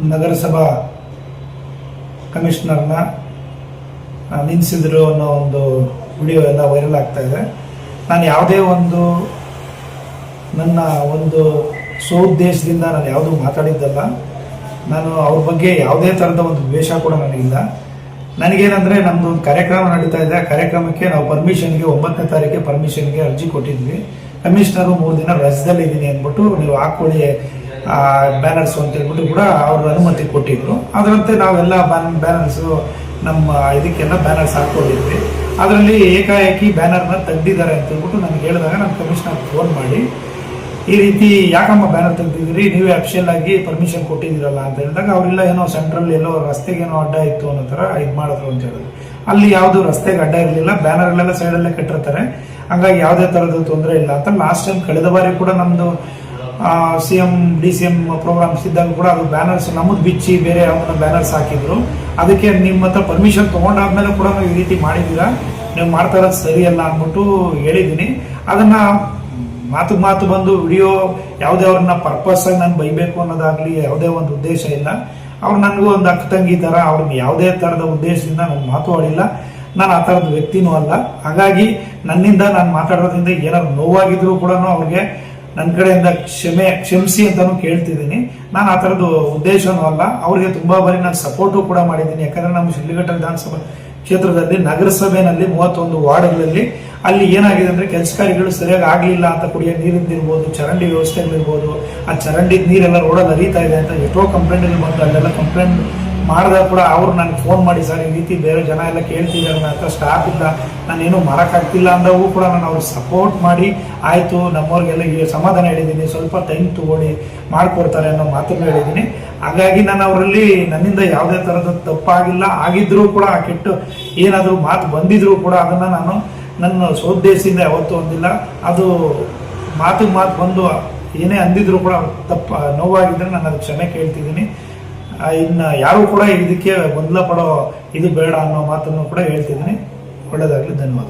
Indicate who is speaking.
Speaker 1: ನಗರಸಭಾ ಕಮಿಷನರ್ನ ನಿಲ್ಲಿಸಿದ್ರು ಅನ್ನೋ ಒಂದು ವಿಡಿಯೋ ಎಲ್ಲ ವೈರಲ್ ಆಗ್ತಾ ಇದೆ. ನಾನು ಯಾವುದೇ ಒಂದು ನನ್ನ ಒಂದು ಸ್ವಉದ್ದೇಶದಿಂದ ನಾನು ಯಾವುದೂ ಮಾತಾಡಿದ್ದಲ್ಲ. ನಾನು ಅವ್ರ ಬಗ್ಗೆ ಯಾವುದೇ ಥರದ ಒಂದು ದ್ವೇಷ ಕೂಡ ನನಗಿಲ್ಲ. ನನಗೇನಂದರೆ ನಮ್ಮದು ಒಂದು ಕಾರ್ಯಕ್ರಮ ನಡೀತಾ ಇದೆ. ಆ ಕಾರ್ಯಕ್ರಮಕ್ಕೆ ನಾವು ಪರ್ಮಿಷನ್ಗೆ ಒಂಬತ್ತನೇ ತಾರೀಕಿಗೆ ಪರ್ಮಿಷನ್ಗೆ ಅರ್ಜಿ ಕೊಟ್ಟಿದ್ವಿ. ಕಮಿಷನರು ಮೂರು ದಿನ ರಜದಲ್ಲಿ ಇದ್ದೀನಿ ಅಂದ್ಬಿಟ್ಟು ನೀವು ಹಾಕೊಳ್ಳಿ ಬ್ಯಾನರ್ಸ್ ಅಂತ ಹೇಳ್ಬಿಟ್ಟು ಕೂಡ ಅವರು ಅನುಮತಿ ಕೊಟ್ಟಿದ್ರು. ಅದರಂತೆ ನಾವೆಲ್ಲ ಬ್ಯಾನರ್ಸು ನಮ್ಮ ಇದಕ್ಕೆಲ್ಲ ಬ್ಯಾನರ್ಸ್ ಹಾಕೊಂಡಿದ್ವಿ. ಅದರಲ್ಲಿ ಏಕಾಏಕಿ ಬ್ಯಾನರ್ನ ತೆಗ್ದಿದ್ದಾರೆ ಅಂತ ಹೇಳ್ಬಿಟ್ಟು ನನಗೆ ಹೇಳಿದಾಗ ನಾನು ಕಮಿಷನರ್ ಫೋನ್ ಮಾಡಿ, ಈ ರೀತಿ ಯಾಕಮ್ಮ ಬ್ಯಾನರ್ ತೆಗ್ದಿದ್ದೀರಿ? ನೀವೇ ಅಫಿಷಿಯಲ್ ಆಗಿ ಪರ್ಮಿಷನ್ ಕೊಟ್ಟಿದ್ದೀರಲ್ಲ ಅಂತ ಹೇಳಿದಾಗ ಅವರೆಲ್ಲ ಏನೋ ಸೆಂಟ್ರಲ್ ಎಲ್ಲೋ ರಸ್ತೆಗೆ ಏನೋ ಅಡ್ಡ ಇತ್ತು ಅನ್ನೋ ಥರ ಇದು ಮಾಡಿದ್ರು ಅಂತ ಹೇಳಿದ್ರು. ಅಲ್ಲಿ ಯಾವುದು ರಸ್ತೆಗೆ ಅಡ್ಡ ಇರಲಿಲ್ಲ ಬ್ಯಾನರ್ಗಳೆಲ್ಲ ಸೈಡಲ್ಲೇ ಕಟ್ಟಿರ್ತಾರೆ. ಹಂಗಾಗಿ ಯಾವುದೇ ಥರದ ತೊಂದರೆ ಇಲ್ಲ ಅಂತ ಲಾಸ್ಟ್ ಟೈಮ್ ಕಳೆದ ಬಾರಿ ಕೂಡ ನಮ್ಮದು C M D C M programmes ಇದ್ದಾಗ ಕೂಡ ಅದು ಬ್ಯಾನರ್ಸ್ ನಮ್ಮದು ಬಿಚ್ಚಿ ಬೇರೆ ಅವನ ಬ್ಯಾನರ್ಸ್ ಹಾಕಿದ್ರು. ಅದಕ್ಕೆ ನಿಮ್ಮ ಹತ್ರ ಪರ್ಮಿಷನ್ ತೊಗೊಂಡಾದ್ಮೇಲೆ ಕೂಡ ನಾವು ಈ ರೀತಿ ಮಾಡಿದ್ದೀರಾ? ನೀವು ಮಾಡ್ತಾ ಇರೋದು ಸರಿಯಲ್ಲ ಅಂದ್ಬಿಟ್ಟು ಹೇಳಿದ್ದೀನಿ. ಅದನ್ನ ಮಾತು ಮಾತು ಬಂದು ವಿಡಿಯೋ ಯಾವುದೇ ಅವ್ರನ್ನ ಪರ್ಪಸ್ ಆಗಿ ನಾನು ಬೈಬೇಕು ಅನ್ನೋದಾಗ್ಲಿ, ಯಾವುದೇ ಒಂದು ಉದ್ದೇಶ ಇಲ್ಲ. ಅವ್ರು ನನಗೂ ಒಂದು ಅಕ್ಕ ತಂಗಿ ಥರ, ಅವ್ರಿಗೆ ಯಾವುದೇ ಥರದ ಉದ್ದೇಶದಿಂದ ನಾನು ಮಾತು ಆಡಿಲ್ಲ. ನಾನು ಆ ಥರದ ವ್ಯಕ್ತಿನೂ ಅಲ್ಲ. ಹಾಗಾಗಿ ನನ್ನಿಂದ ನಾನು ಮಾತಾಡೋದ್ರಿಂದ ಏನಾದ್ರು ನೋವಾಗಿದ್ರು ಕೂಡ ಅವ್ರಿಗೆ ನನ್ನ ಕಡೆಯಿಂದ ಕ್ಷಮೆ, ಕ್ಷಮಿಸಿ ಅಂತಾನು ಕೇಳ್ತಿದ್ದೀನಿ. ನಾನು ಆ ಥರದ್ದು ಉದ್ದೇಶನೂ ಅಲ್ಲ. ಅವರಿಗೆ ತುಂಬ ಬಾರಿ ನಾನು ಸಪೋರ್ಟು ಕೂಡ ಮಾಡಿದ್ದೀನಿ. ಯಾಕಂದರೆ ನಮ್ಮ ಶಿಲ್ಲಿಘಟ್ಟ ವಿಧಾನಸಭಾ ಕ್ಷೇತ್ರದಲ್ಲಿ ನಗರಸಭೆನಲ್ಲಿ ಮೂವತ್ತೊಂದು ವಾರ್ಡ್ಗಳಲ್ಲಿ ಅಲ್ಲಿ ಏನಾಗಿದೆ ಅಂದ್ರೆ ಕೆಲಸ ಕಾರ್ಯಗಳು ಸರಿಯಾಗಿ ಆಗಲಿಲ್ಲ ಅಂತ ಕುಡಿಯೋ ನೀರಿಂದಿರ್ಬೋದು ಚರಂಡಿ ವ್ಯವಸ್ಥೆಗಳಿರ್ಬೋದು. ಆ ಚರಂಡಿ ನೀರೆಲ್ಲ ರೋಡಲ್ಲಿ ಹರಿತಾ ಇದೆ ಅಂತ ಎಷ್ಟೋ ಕಂಪ್ಲೇಂಟ್ ಬಂದು, ಅಲ್ಲೆಲ್ಲ ಕಂಪ್ಲೇಂಟ್ ಮಾಡಿದಾಗ ಕೂಡ ಅವ್ರು ನನಗೆ ಫೋನ್ ಮಾಡಿ, ಸರ್, ಈ ರೀತಿ ಬೇರೆ ಜನ ಎಲ್ಲ ಕೇಳ್ತಿದ್ದಾರೆ ನನ್ನ ಹತ್ರ ಸ್ಟಾಫ್ ಇಲ್ಲ, ನಾನೇನು ಮಾಡೋಕ್ಕಾಗ್ತಿಲ್ಲ ಅಂದಾಗೂ ಕೂಡ ನಾನು ಅವ್ರಿಗೆ ಸಪೋರ್ಟ್ ಮಾಡಿ, ಆಯಿತು, ನಮ್ಮವ್ರಿಗೆಲ್ಲ ಸಮಾಧಾನ ಹೇಳಿದ್ದೀನಿ, ಸ್ವಲ್ಪ ಟೈಮ್ ತಗೊಳ್ಳಿ, ಮಾಡಿಕೊಡ್ತಾರೆ ಅನ್ನೋ ಮಾತನ್ನು ಹೇಳಿದ್ದೀನಿ. ಹಾಗಾಗಿ ನಾನು ಅವರಲ್ಲಿ ನನ್ನಿಂದ ಯಾವುದೇ ಥರದ ತಪ್ಪಾಗಿಲ್ಲ ಆಗಿದ್ದರೂ ಕೂಡ ಆ ಕೆಟ್ಟು ಏನಾದರೂ ಮಾತು ಬಂದಿದ್ರೂ ಕೂಡ ಅದನ್ನು ನಾನು ನನ್ನ ಸೋದ್ದೇಶದಿಂದ ಯಾವತ್ತೂ ಒಂದಿಲ್ಲ ಅದು ಮಾತು ಮಾತು ಬಂದು ಏನೇ ಅಂದಿದ್ರು ಕೂಡ ತಪ್ಪ ನೋವಾಗಿದ್ದರೆ ನಾನು ಅದಕ್ಕೆ ಕ್ಷಮೆ ಕೇಳ್ತಿದ್ದೀನಿ. ಇನ್ನು ಯಾರು ಕೂಡ ಇದಕ್ಕೆ ಗೊಂದಲ ಪಡೋ ಇದು ಬೇಡ ಅನ್ನೋ ಮಾತನ್ನು ಕೂಡ ಹೇಳ್ತಿದ್ದೀನಿ. ಒಳ್ಳೆಯದಾಗಲಿ ಧನ್ಯವಾದ